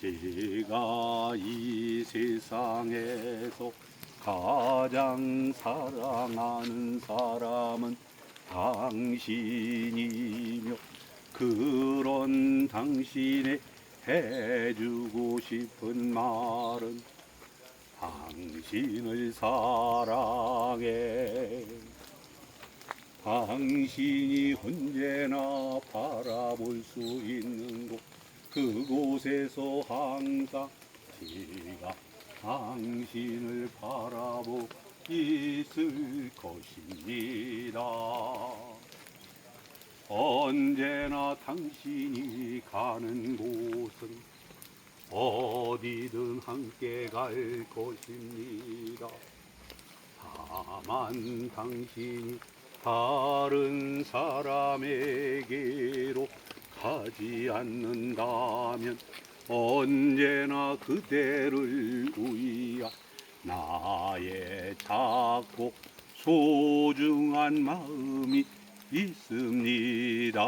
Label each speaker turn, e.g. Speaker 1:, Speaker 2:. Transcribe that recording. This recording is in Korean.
Speaker 1: 제가 이 세상에서 가장 사랑하는 사람은 당신이며 그런 당신의 해주고 싶은 말은 당신을 사랑해. 당신이 언제나 바라볼 수 있는 곳 그곳에서 항상 제가 당신을 바라보고 있을 것입니다. 언제나 당신이 가는 곳은 어디든 함께 갈 것입니다. 다만 당신이 다른 사람에게로 가지 않는다면 언제나 그대를 위한 나의 작고 소중한 마음이 있습니다.